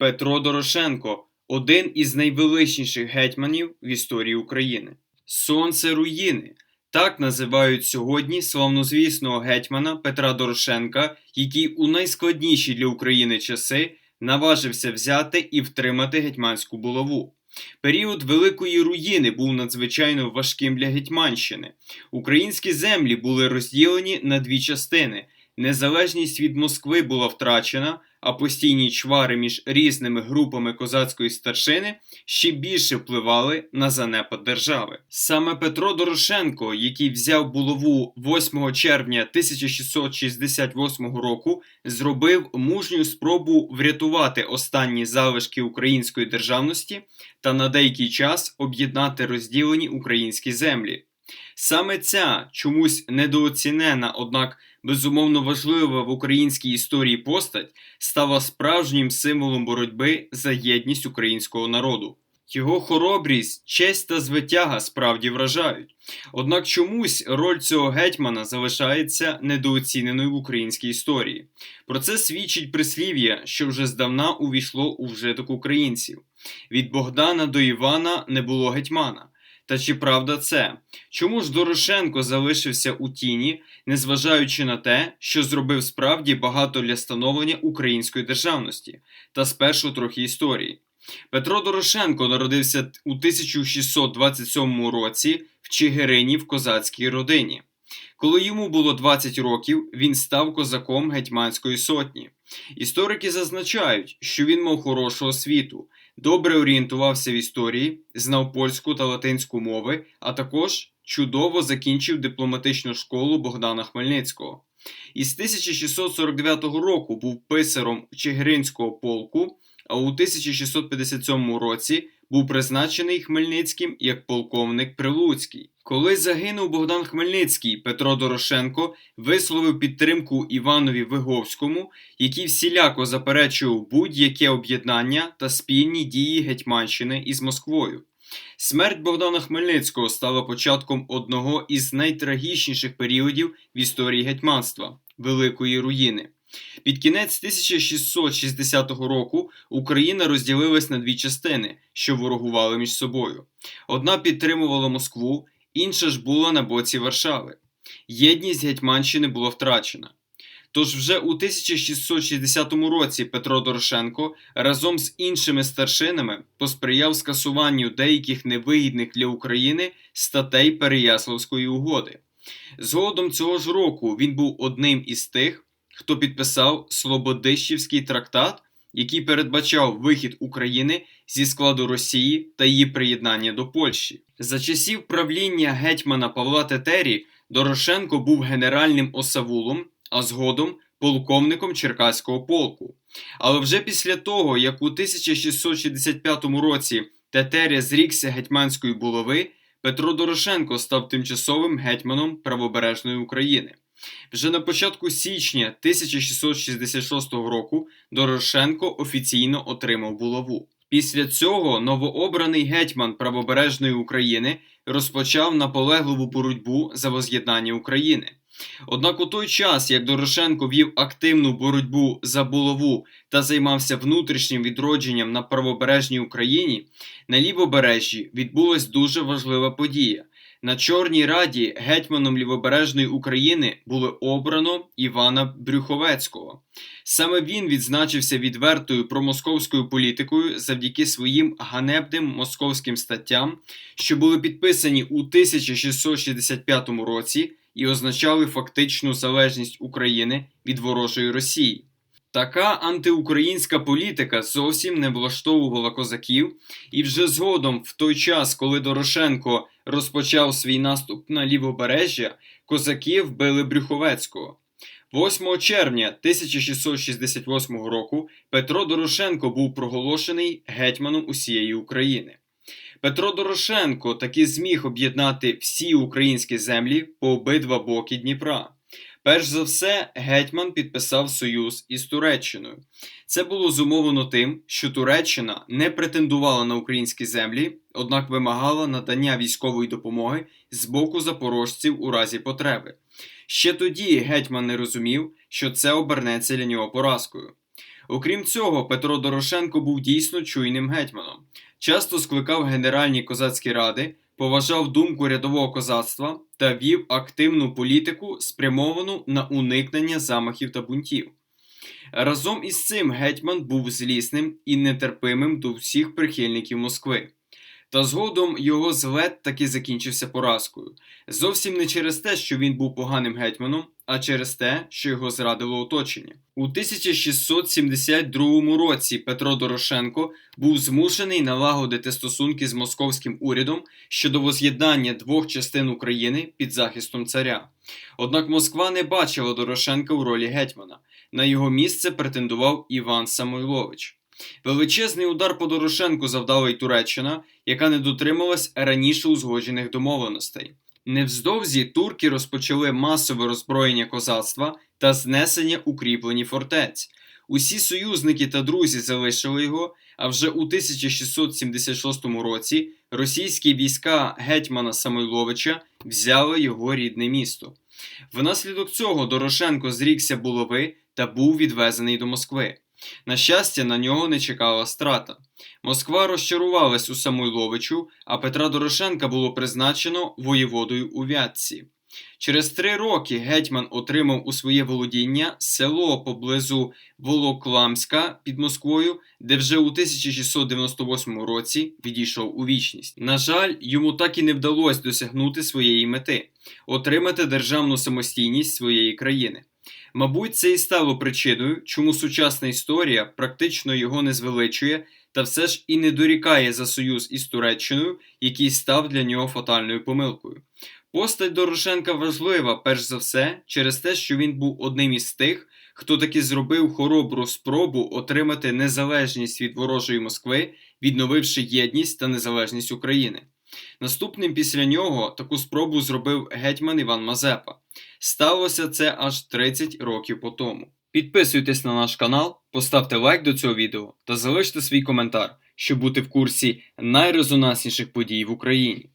Петро Дорошенко один із найвеличніших гетьманів в історії України. Сонце руїни. Так називають сьогодні славнозвісного гетьмана Петра Дорошенка, який у найскладніші для України часи наважився взяти і втримати гетьманську булаву. Період Великої руїни був надзвичайно важким для Гетьманщини. Українські землі були розділені на дві частини. Незалежність від Москви була втрачена, а постійні чвари між різними групами козацької старшини ще більше впливали на занепад держави. Саме Петро Дорошенко, який взяв булаву 8 червня 1668 року, зробив мужню спробу врятувати останні залишки української державності та на деякий час об'єднати розділені українські землі. Саме ця чомусь недооцінена, однак безумовно важлива в українській історії постать стала справжнім символом боротьби за єдність українського народу. Його хоробрість, честь та звитяга справді вражають. Однак чомусь роль цього гетьмана залишається недооціненою в українській історії. Про це свідчить прислів'я, що вже здавна увійшло у вжиток українців. Від Богдана до Івана не було гетьмана. Та чи правда це? Чому ж Дорошенко залишився у тіні, незважаючи на те, що зробив справді багато для становлення української державності та спершу трохи історії? Петро Дорошенко народився у 1627 році в Чигирині в козацькій родині. Коли йому було 20 років, він став козаком гетьманської сотні. Історики зазначають, що він мав хорошу освіту, добре орієнтувався в історії, знав польську та латинську мови, а також чудово закінчив дипломатичну школу Богдана Хмельницького. Із 1649 року був писаром Чигиринського полку, а у 1657 році був призначений Хмельницьким як полковник Прилуцький. Коли загинув Богдан Хмельницький, Петро Дорошенко висловив підтримку Іванові Виговському, який всіляко заперечував будь-яке об'єднання та спільні дії Гетьманщини із Москвою. Смерть Богдана Хмельницького стала початком одного із найтрагічніших періодів в історії гетьманства Великої руїни. Під кінець 1660 року Україна розділилась на дві частини, що ворогували між собою. Одна підтримувала Москву, інша ж була на боці Варшави. Єдність Гетьманщини була втрачена. Тож вже у 1660 році Петро Дорошенко разом з іншими старшинами посприяв скасуванню деяких невигідних для України статей Переяславської угоди. Згодом цього ж року він був одним із тих, хто підписав Слободищівський трактат, який передбачав вихід України зі складу Росії та її приєднання до Польщі. За часів правління гетьмана Павла Тетері Дорошенко був генеральним осавулом, а згодом полковником Черкаського полку. Але вже після того, як у 1665 році Тетеря зрікся гетьманської булави, Петро Дорошенко став тимчасовим гетьманом правобережної України. Вже на початку січня 1666 року Дорошенко офіційно отримав булаву. Після цього новообраний гетьман правобережної України розпочав наполегливу боротьбу за воз'єднання України. Однак у той час, як Дорошенко вів активну боротьбу за булаву та займався внутрішнім відродженням на правобережній Україні, на лівобережжі відбулась дуже важлива подія. На Чорній Раді гетьманом Лівобережної України було обрано Івана Брюховецького. Саме він відзначився відвертою промосковською політикою завдяки своїм ганебним московським статтям, що були підписані у 1665 році і означали фактичну залежність України від ворожої Росії. Така антиукраїнська політика зовсім не влаштовувала козаків, і вже згодом, в той час, коли Дорошенко розпочав свій наступ на лівобережжя, козаки вбили Брюховецького. 8 червня 1668 року Петро Дорошенко був проголошений гетьманом усієї України. Петро Дорошенко таки зміг об'єднати всі українські землі по обидва боки Дніпра. Перш за все, гетьман підписав союз із Туреччиною. Це було зумовлено тим, що Туреччина не претендувала на українські землі, однак вимагала надання військової допомоги з боку запорожців у разі потреби. Ще тоді гетьман не розумів, що це обернеться для нього поразкою. Окрім цього, Петро Дорошенко був дійсно чуйним гетьманом, часто скликав генеральні козацькі ради, поважав думку рядового козацтва та вів активну політику, спрямовану на уникнення замахів та бунтів. Разом із цим гетьман був злісним і нетерпимим до всіх прихильників Москви. Та згодом його злет таки закінчився поразкою. Зовсім не через те, що він був поганим гетьманом, а через те, що його зрадило оточення. У 1672 році Петро Дорошенко був змушений налагодити стосунки з московським урядом щодо воз'єднання двох частин України під захистом царя. Однак Москва не бачила Дорошенка в ролі гетьмана. На його місце претендував Іван Самойлович. Величезний удар по Дорошенку завдала й Туреччина, яка не дотрималась раніше узгоджених домовленостей. Невздовзі турки розпочали масове роззброєння козацтва та знесення укріплені фортець. Усі союзники та друзі залишили його, а вже у 1676 році російські війська гетьмана Самойловича взяли його рідне місто. Внаслідок цього Дорошенко зрікся булави та був відвезений до Москви. На щастя, на нього не чекала страта. Москва розчарувалась у Самойловичу, а Петра Дорошенка було призначено воєводою у Вятці. Через три роки гетьман отримав у своє володіння село поблизу Волокламська під Москвою, де вже у 1698 році відійшов у вічність. На жаль, йому так і не вдалося досягнути своєї мети отримати державну самостійність своєї країни. Мабуть, це і стало причиною, чому сучасна історія практично його не звеличує та все ж і не дорікає за союз із Туреччиною, який став для нього фатальною помилкою. Постать Дорошенка важлива, перш за все, через те, що він був одним із тих, хто таки зробив хоробру спробу отримати незалежність від ворожої Москви, відновивши єдність та незалежність України. Наступним після нього таку спробу зробив гетьман Іван Мазепа. Сталося це аж 30 років по тому. Підписуйтесь на наш канал, поставте лайк до цього відео та залиште свій коментар, щоб бути в курсі найрезонансніших подій в Україні.